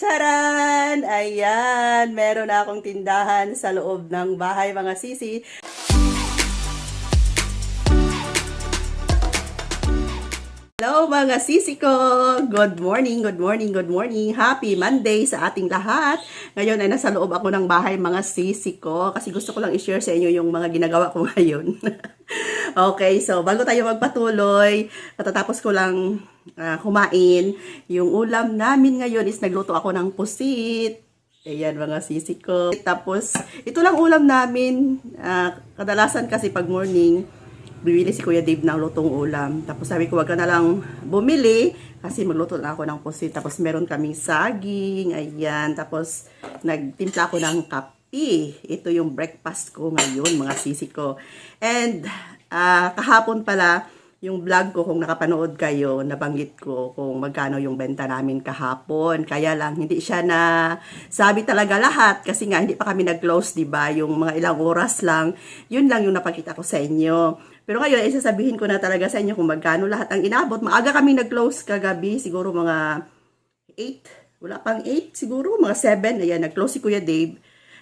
Charan! Ayan, meron na akong tindahan sa loob ng bahay mga sisi. Hello mga sisi ko! Good morning, good morning, good morning. Happy Monday sa ating lahat. Ngayon ay nasa loob ako ng bahay mga sisi ko kasi gusto ko lang i-share sa inyo yung mga ginagawa ko ngayon. okay, so bago tayo magpatuloy, katatapos ko lang ah, kumain. Yung ulam namin ngayon is nagluto ako ng pusit. Ayan mga sisi ko. Tapos, ito lang ulam namin. Ah, kadalasan kasi pag morning, bibili si Kuya Dave ng lutong ulam. Tapos sabi ko, wag ka na lang bumili kasi magluto na ako ng pusit. Tapos meron kaming saging, ayan. Tapos nagtimpla ako ng kape. Ito yung breakfast ko ngayon, mga sisi ko. And ah, kahapon pala, yung vlog ko, kung nakapanood kayo, nabanggit ko kung magkano yung benta namin kahapon. Kaya lang, hindi siya na sabi talaga lahat kasi nga hindi pa kami nag-close, di ba? Yung mga ilang oras lang, yun lang yung napakita ko sa inyo. Pero ngayon, isasabihin ko na talaga sa inyo kung magkano lahat ang inabot. Maaga kami nag-close kagabi, siguro mga 8, wala pang 8 siguro, mga 7. Ayan, nag-close si Kuya Dave.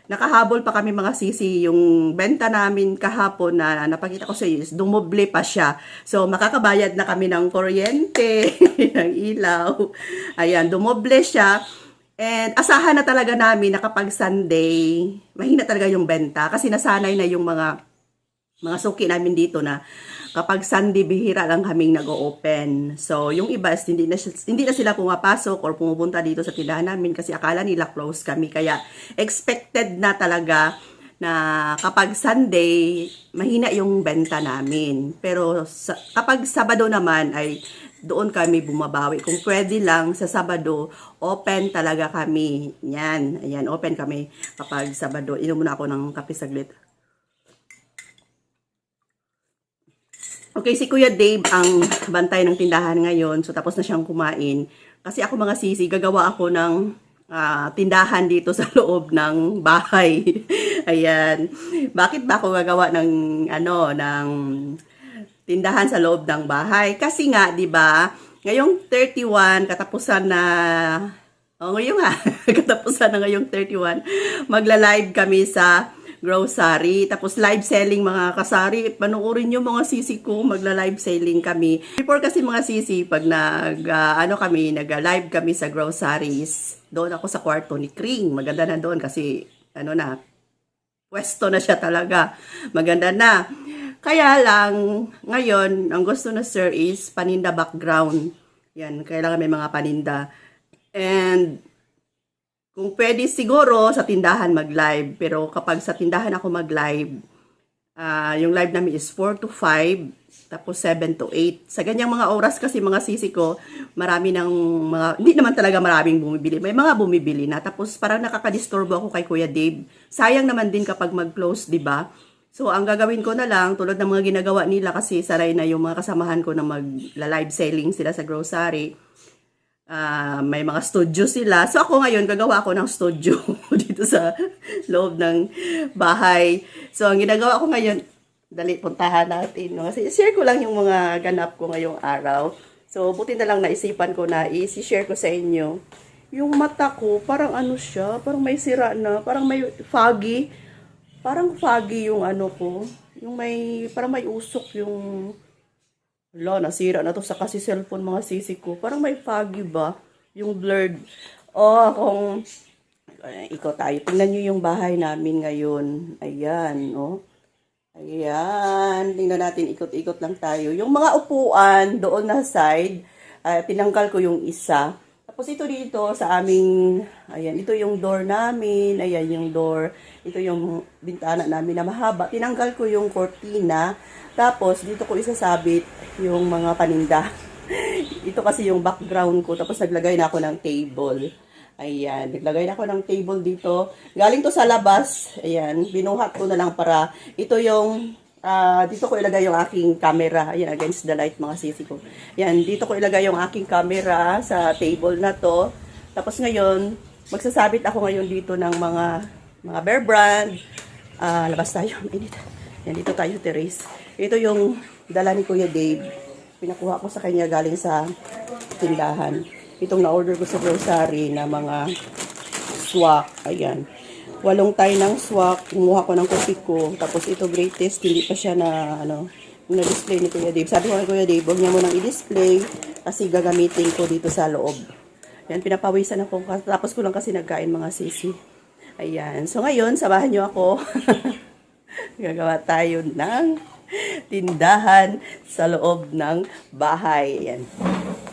Nakahabol pa kami mga sisi, yung benta namin kahapon na napakita ko sa iyo is dumoble pa siya. So, makakabayad na kami ng kuryente, ng ilaw. Ayan, dumoble siya. And asahan na talaga namin na kapag Sunday, mahina talaga yung benta kasi nasanay na yung mga mga suki namin dito na kapag Sunday bihira lang kaming nag-open. So, yung iba hindi na, hindi na sila pumapasok or pumupunta dito sa tindahan namin kasi akala nila close kami. Kaya expected na talaga na kapag Sunday, mahina yung benta namin. Pero sa, kapag Sabado naman ay doon kami bumabawi. Kung pwede lang sa Sabado, open talaga kami. Yan, ayan, open kami kapag Sabado. Inom muna ako ng kape saglit. Okay, si Kuya Dave ang bantay ng tindahan ngayon. So, tapos na siyang kumain. Kasi ako mga sisi, gagawa ako ng ah, tindahan dito sa loob ng bahay. Ayan. Bakit ba ako gagawa ng, ano, ng tindahan sa loob ng bahay? Kasi nga, di ba, ngayong 31, katapusan na Oh, ngayon nga, katapusan na ngayong 31, magla-live kami sa grocery. Tapos live selling mga kasari. Panoorin nyo mga sisi ko, magla-live selling kami. Before kasi mga sisi, pag nag, ah, ano kami, nag-live kami sa groceries, doon ako sa kwarto ni Kring. Maganda na doon kasi, ano na, pwesto na siya talaga. Maganda na. Kaya lang, ngayon, ang gusto na sir is paninda background. Yan, kailangan may mga paninda. And kung pwede siguro sa tindahan mag-live, pero kapag sa tindahan ako mag-live, ah, yung live namin is 4 to 5, tapos 7 to 8. Sa ganyang mga oras kasi mga sisi ko, marami ng mga, hindi naman talaga maraming bumibili. May mga bumibili na. Tapos parang nakakadisturbo ako kay Kuya Dave. Sayang naman din kapag mag-close, di ba? So, ang gagawin ko na lang, tulad ng mga ginagawa nila kasi saray na yung mga kasamahan ko na mag-live selling sila sa grocery. Ah, may mga studio sila. So ako ngayon gagawa ako ng studio dito sa loob ng bahay. So ang ginagawa ko ngayon, dali puntahan natin. No? Kasi share ko lang yung mga ganap ko ngayong araw. So buti na lang naisipan ko na i-share ko sa inyo. Yung mata ko, parang ano siya, parang may sira na, parang may foggy. Parang foggy yung ano ko. Yung may, parang may usok yung Wala, nasira na to sa kasi cellphone mga sisi ko. Parang may foggy ba? Yung blurred. Oh, kung eh, ikaw tayo. Tingnan nyo yung bahay namin ngayon. Ayan, oh. Ayan. Tingnan natin, ikot-ikot lang tayo. Yung mga upuan doon na side, ah, tinanggal ko yung isa. Tapos ito dito sa aming, ayan, ito yung door namin, ayan yung door, ito yung bintana namin na mahaba. Tinanggal ko yung cortina, tapos dito ko isasabit yung mga paninda. ito kasi yung background ko, tapos naglagay na ako ng table. Ayan, naglagay na ako ng table dito. Galing to sa labas. Ayan, binuhat ko na lang para ito yung ah, dito ko ilagay yung aking camera. Ayan, against the light mga sisi ko. Ayan, dito ko ilagay yung aking camera sa table na to. Tapos ngayon, magsasabit ako ngayon dito ng mga mga bear brand. Ah, labas tayo. Mainit. Yan, dito tayo, Therese. Ito yung dala ni Kuya Dave. Pinakuha ko sa kanya galing sa tindahan. itong na-order ko sa grocery na mga swak. Ayan. Walong tayo ng swak. Kumuha ko ng kopi ko. Tapos ito greatest. Hindi pa siya na, ano, na-display ni Kuya Dave. Sabi ko kay Kuya Dave, huwag niya munang i-display kasi gagamitin ko dito sa loob. Yan, pinapawisan ako. Tapos ko lang kasi nagkain mga sisi. Ayan. So ngayon, samahan niyo ako. Gagawa tayo ng tindahan sa loob ng bahay. Ayan.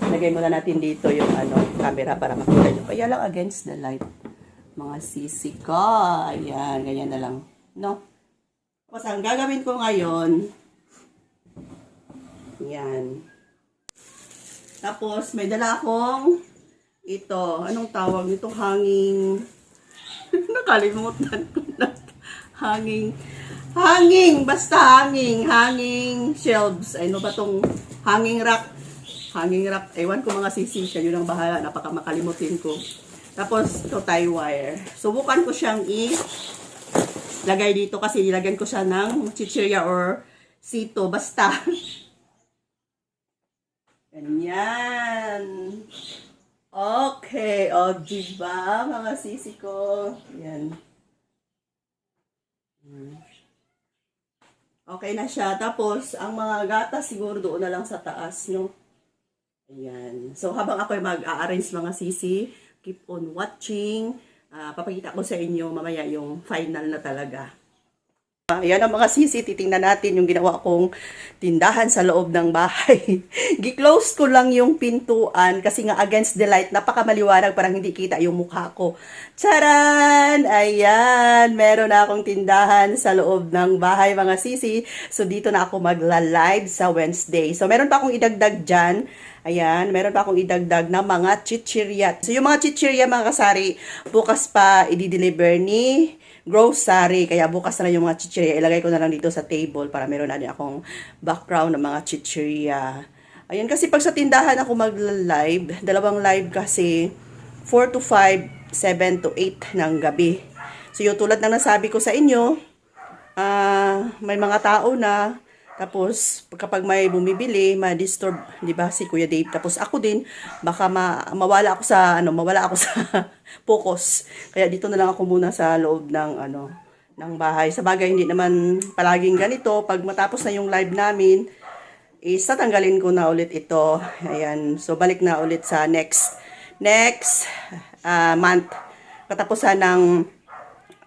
Lagay muna natin dito yung ano, camera para makita nyo. Kaya lang against the light. Mga sisi ko. Ayan, ganyan na lang. No? Tapos ang gagawin ko ngayon, yan. Tapos may dala akong ito. Anong tawag nito? Hanging. Nakalimutan ko na. Hanging. Hanging. Basta hanging. Hanging shelves. Ay, ano ba tong hanging rack? Hanging rack. Ewan ko mga sisi. Kayo nang bahala. Napaka makalimutin ko. Tapos, ito tie wire. Subukan ko siyang i lagay dito kasi nilagyan ko siya ng chichirya or sito. Basta. Ganyan. Okay. O, diba, mga sisi ko? Yan. Okay na siya. Tapos, ang mga gatas siguro doon na lang sa taas, no? Ayan. So, habang ako mag-a-arrange mga sisi, keep on watching. Ah, papakita ko sa inyo mamaya yung final na talaga. Ayan ang mga sisi, titingnan natin yung ginawa kong tindahan sa loob ng bahay. Gi-close ko lang yung pintuan kasi nga against the light, napakamaliwanag, parang hindi kita yung mukha ko. Charan! Ayan, meron na akong tindahan sa loob ng bahay mga sisi. So dito na ako magla-live sa Wednesday. So meron pa akong idagdag dyan. Ayan, meron pa akong idagdag na mga chichirya. So yung mga chichirya mga kasari, bukas pa i-deliver ni grocery. Kaya bukas na yung mga chichirya. Ilagay ko na lang dito sa table para meron na din akong background ng mga chichirya. Ayan, kasi pag sa tindahan ako mag-live, dalawang live kasi 4 to 5, 7 to 8 ng gabi. So yung tulad ng nasabi ko sa inyo, ah may mga tao na tapos, kapag may bumibili, ma-disturb, 'di ba, si Kuya Dave. Tapos ako din, baka ma mawala ako sa ano, mawala ako sa focus. Kaya dito na lang ako muna sa loob ng ano, ng bahay. Sa bagay hindi naman palaging ganito. Pag matapos na yung live namin, is tatanggalin ko na ulit ito. Ayan. So balik na ulit sa next next ah, month. Katapusan ng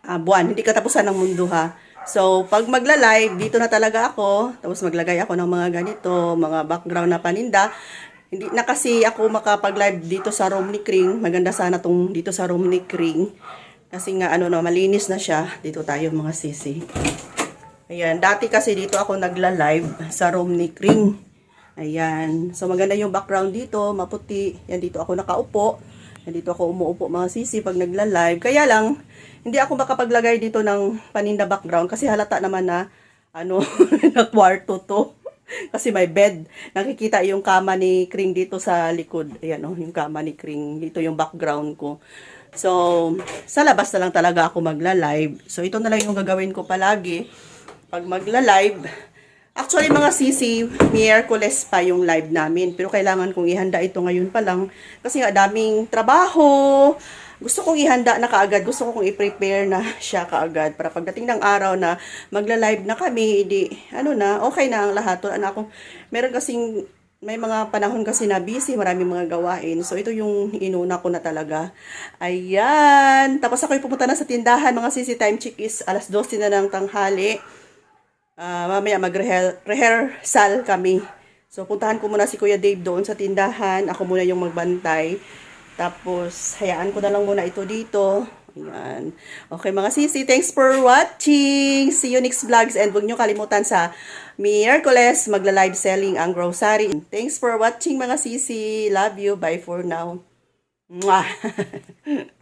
ah, buwan, hindi katapusan ng mundo ha. So, pag magla-live, dito na talaga ako. Tapos maglagay ako ng mga ganito, mga background na paninda. Hindi na kasi ako makapag-live dito sa room ni Kring. Maganda sana tong dito sa room ni Kring. Kasi nga ano no, malinis na siya. Dito tayo mga sisi. Ayan, dati kasi dito ako nagla-live sa room ni Kring. Ayan. So maganda yung background dito, maputi. Yan dito ako nakaupo. Yan dito ako umuupo mga sisi pag nagla-live. Kaya lang, hindi ako makapaglagay dito ng paninda background kasi halata naman na ano, na kwarto to. Kasi may bed. Nakikita yung kama ni Kring dito sa likod. Ayan oh, yung kama ni Kring. Dito yung background ko. So, sa labas na lang talaga ako magla-live. So, ito na lang yung gagawin ko palagi. Pag magla-live, Actually, mga sisi, Miyerkules pa yung live namin. Pero kailangan kong ihanda ito ngayon pa lang. Kasi nga, daming trabaho. Gusto kong ihanda na kaagad. Gusto kong i-prepare na siya kaagad. Para pagdating ng araw na magla-live na kami, hindi, ano na, okay na ang lahat. To, anak ko, meron kasing, may mga panahon kasi na busy, maraming mga gawain. So, ito yung inuna ko na talaga. Ayan. Tapos ako'y pumunta na sa tindahan. Mga sisi time check is alas 12 na ng tanghali. Ah, mamaya mag-rehearsal kami. So, puntahan ko muna si Kuya Dave doon sa tindahan. Ako muna yung magbantay. Tapos, hayaan ko na lang muna ito dito. Ayan. Okay, mga sisi, thanks for watching. See you next vlogs. And huwag nyo kalimutan sa Miyerkules, magla-live selling ang grocery. Thanks for watching, mga sisi. Love you. Bye for now. Mwah!